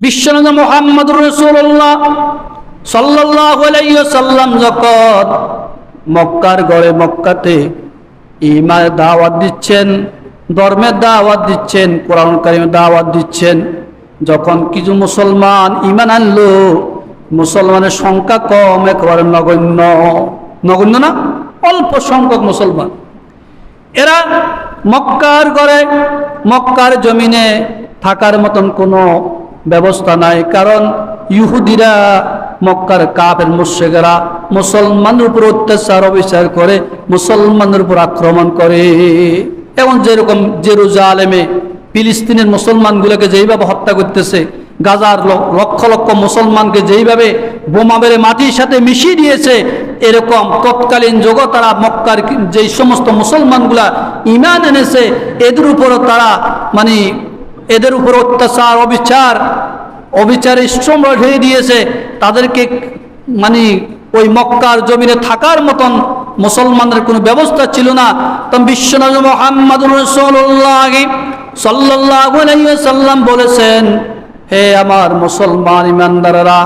বিশ্বনন্দ মোহাম্মদ রসুল্লাহ সাল্লাহ সাল্লাম যখন মক্কার গড়ে মক্কাতে ইমানের দাওয়াত দিচ্ছেন, ধর্মের দাওয়াত দিচ্ছেন, কোরআন কারিমের দাওয়াত দিচ্ছেন, যখন কিছু মুসলমান ইমান আনলো, মুসলমানের সংখ্যা কম, একেবারে নগণ্য। নগণ্য না, অল্প সংখ্যক মুসলমান। এরা মক্কার ঘরে মক্কার জমিনে থাকার মতন কোনো ব্যবস্থা নাই। কারণ ইহুদিরা মক্কার কাপের মুর্শেকেরা মুসলমানের উপর অত্যাচার, অবিচার করে মুসলমানের উপর আক্রমণ করে। এবং যেরকম জেরুজালেমে ফিলিস্তিনের মুসলমানগুলোকে যেইভাবে হত্যা করতেছে, গাজার লক্ষ লক্ষ মুসলমানকে যেইভাবে বোমা মেরে মাটির সাথে মিশিয়ে দিয়েছে, এরকম তৎকালীন যুগ তারা মক্কার যেই সমস্ত মুসলমানগুলা ইমান এনেছে, এদের উপরও তারা মানে এদের উপর অত্যাচার, অবিচার, অবিচারে শ্রম হয়ে দিয়েছে। তাদেরকে মানে ওই মক্কার জমিনে থাকার মতন মুসলমানদের কোনো ব্যবস্থা ছিল না। তখন বিশ্বনবী মোহাম্মদ রসুল্লাহ সাল্লাহ সাল্লাম বলেছেন, হে আমার মুসলমান ইমানদারেরা,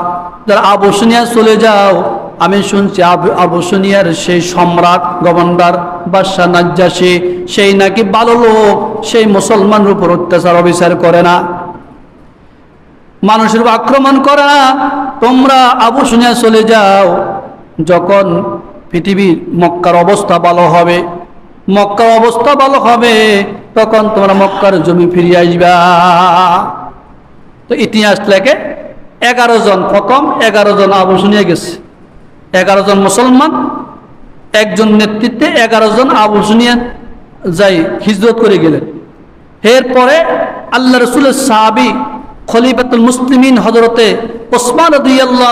যারা আবসনিয়া চলে যাও আমি শুনছি আব- আবসনিয়ার সেই সম্রাট গভর্নর বাদশাহ নাজ্জাসী, সেই নাকি ভালো লোক, সেই মুসলমানের উপর অত্যাচার, অবিচার করে না। মানুষের উপর আক্রমণ করে না। তোমরা আবসনিয়া চলে যাও। যখন পৃথিবীর মক্কার অবস্থা ভালো হবে, মক্কার অবস্থা ভালো হবে, তখন তোমরা মক্কার জমি ফিরিয়ে আসবা। তো ইতিহাস লেখে এগারো জন, প্রথম এগারো জন আবসনিয়া গেছে। এগারো জন মুসলমান, একজন নেতৃত্বে এগারো জন আবসনিয়া যাই হিজরত করে গেলেন। এরপরে আল্লাহ রসুলের সাহাবি খলিফাতুল মুসলিমিন হজরতে ওসমান রদি আল্লাহ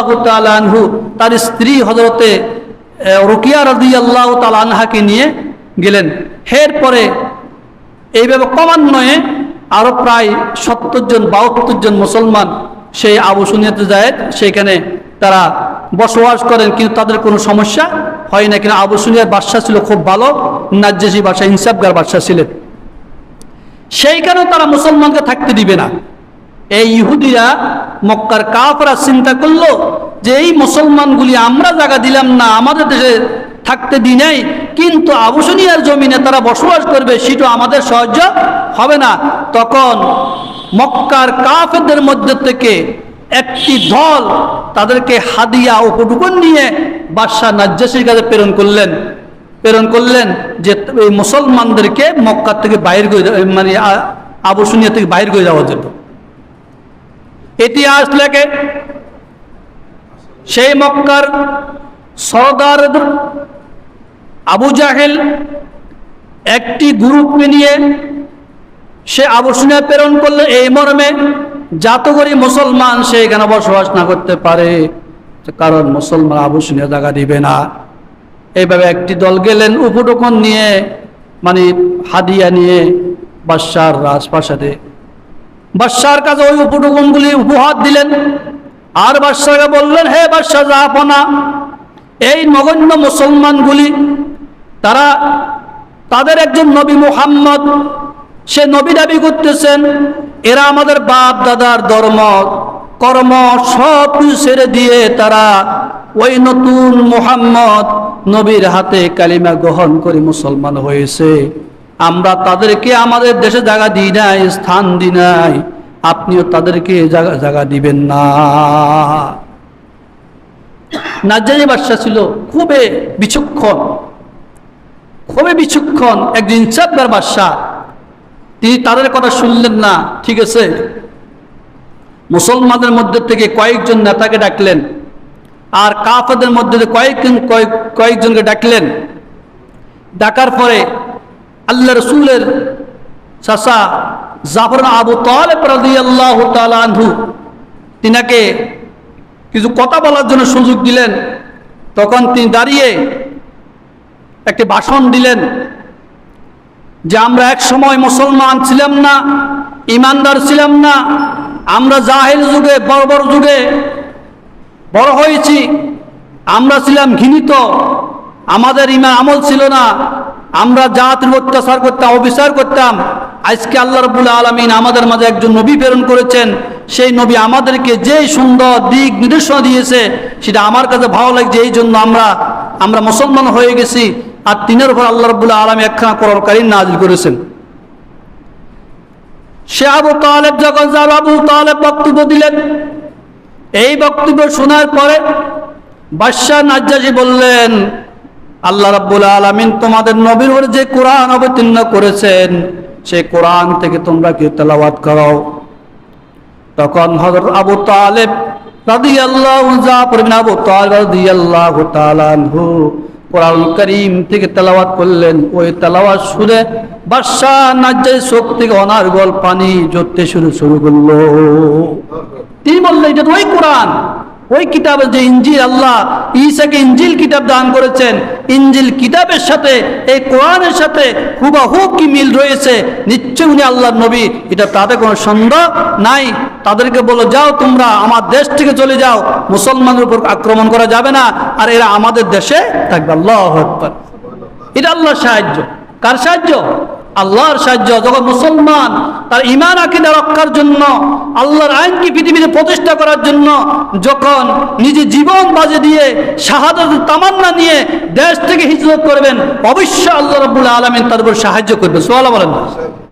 আনহু, তার স্ত্রী হজরতে রুকিয়া রদিয়াল্লাহ তাল আনহাকে নিয়ে গেলেন। এরপরে এইভাবে ক্রমান্বয়ে আরও প্রায় সত্তর জন, বাহাত্তর জন মুসলমান সেই আবু সুনিয়াতে যায় সেইখানে তারা বসবাস করেন, কিন্তু তাদের কোনো সমস্যা হয় না। কিন্তু আবু সুনিয়ার বাদশা ছিল খুব ভালো, নাজ্জাসী বাদশা ইনসাফগার বাদশা ছিলেন। সেই কারণে তারা মুসলমানকে থাকতে দিবে না। এই ইহুদিরা মক্কার কাফরা চিন্তা করল যে এই মুসলমানগুলি আমরা জায়গা দিলাম না, আমাদের দেশে থাকতে দি নাই, কিন্তু আবুসনিয়ার জমিনে তারা বসবাস করবে, সেটা আমাদের সাহায্য হবে না। তখন মক্কার কাফেরদের মধ্যে থেকে একটি দল তাদেরকে হাদিয়া ও উপটুকুন নিয়ে বাদশাহ নাজ্জাসির কাছে প্রেরণ করলেন। প্রেরণ করলেন যে এই মুসলমানদেরকে মক্কার থেকে বাইর করে মানে আ- আবুসুনিয়া থেকে বাইর করে দেওয়ার জন্য। ইতিহাস লেখে, সেই মক্কার সরদার আবু জাহেল একটি গ্রুপকে নিয়ে সে আবসুনিয়া প্রেরণ করলে এই মর্মে যাত করে মুসলমান সে এখানে বসবাস না করতে পারে কারণ মুসলমান আবসুনিয়া জায়গা দিবে না। এইভাবে একটি দল গেলেন উপটকন নিয়ে মানে হাদিয়া নিয়ে বাদশার রাজপ্রাসাদে। বাদশার কাছে ওই উপটকনগুলি উপহার দিলেন। আর বাদশাকে বললেন, হে বাদশাহ জাহাপনা এই নগণ্য মুসলমানগুলি, তারা তাদের একজন নবী মুহাম্মদ, সে নবী দাবি করতেছেন এরা আমাদের বাপ দাদার ধর্ম, কর্ম সব ছেড়ে দিয়ে তারা ওই নতুন মুহাম্মদ নবীর হাতে কালিমা গ্রহণ করে মুসলমান হয়েছে। আমরা তাদেরকে আমাদের দেশে জায়গা দিই নাই, স্থান দিই নাই। আপনিও তাদেরকে জায়গা জায়গা দিবেন না। নাজ্জারি বাদশা ছিল খুবই বিচক্ষণ খুবই বিচক্ষণ একজন ইনসাফগার বাদশাহ। তিনি তাদের কথা শুনলেন না, ঠিক আছে? মুসলমানদের মধ্যে থেকে কয়েকজন নেতাকে ডাকলেন আর কাফেরদের মধ্যে কয়েকজন, কয়েক, কয়েকজনকে ডাকলেন। ডাকার পরে আল্লাহ রসুলের চাষা জাফর আবু তালেব আনহু তিনাকে কিছু কথা বলার জন্য সুযোগ দিলেন। তখন তিনি দাঁড়িয়ে একটি ভাষণ দিলেন। যে আমরা এক সময় মুসলমান ছিলাম না, ইমানদার ছিলাম না, আমরা জাহেল যুগে বড় বড় যুগে বড় হয়েছি, আমরা ছিলাম ঘৃণিত, আমাদের ইমান আমল ছিল না, আমরা জাতির অত্যাচার করতাম, অবিচার করতাম। আজকে আল্লাহ রবুল আলমিন আমাদের মাঝে একজন নবী প্রেরণ করেছেন, সেই নবী আমাদেরকে যে সুন্দর দিক নির্দেশনা দিয়েছে, সেটা আমার কাছে ভালো লাগছে এই জন্য আমরা আমরা মুসলমান হয়ে গেছি। আর তিনের উপর আল্লাহ রবুল্লাহ আলমী একখানা করার কারিন নাজিল করেছেন। সে আবু তালেব যখন যার আবু তালেব বক্তব্য দিলেন, এই বক্তব্য শোনার পরে বাদশাহ নাজ্জাসী বললেন, আল্লাহ রাব্বুল আলামিন তোমাদের নবীর উপর যে কোরআন অবতীর্ণ করেছেন, সেই কোরআন থেকে তোমরা কি তেলাওয়াত করো তখন হযরত আবু তালেব রাদিয়াল্লাহু যা পড়বেন আবু তালেব রাদিয়াল্লাহু তাআলা কোরআন করিম থেকে তেলাওয়াত করলেন। ওই তেলাওয়াত শুনে বাদশাহ নাজ্জাসী চোখ থেকে অনার্গল পানি জড়তে শুরু শুরু করল। তিনি বললেন, এটা ওই কোরআন। ওই কিতাবের যে ইঞ্জিল, আল্লাহ ঈসাকে ইঞ্জিল কিতাব দান করেছেন। ইঞ্জিল কিতাবের সাথে, এই কোরআনের সাথে হুবাহু কি মিল রয়েছে? নিশ্চয় উনি আল্লাহর নবী। এটা তাতে কোনো সন্দেহ নাই। তাদেরকে বলো, যাও তোমরা আমার দেশ থেকে চলে যাও। মুসলমানের উপর আক্রমণ করা যাবে না। আর এরা আমাদের দেশে থাকবে। আল্লাহ আকবার। এটা আল্লাহর সাহায্য। কার সাহায্য? আল্লাহর সাহায্য। যখন মুসলমান তার ইমান আকিদা রক্ষার জন্য, আল্লাহর আইনকে পৃথিবীতে প্রতিষ্ঠা করার জন্য, যখন নিজে জীবন বাজে দিয়ে শাহাদত তামান্না নিয়ে দেশ থেকে হিজরত করবেন, অবশ্যই আল্লাহ রবুল্লা আলমিন তার উপর সাহায্য করবে। সোয়ালা বলেন।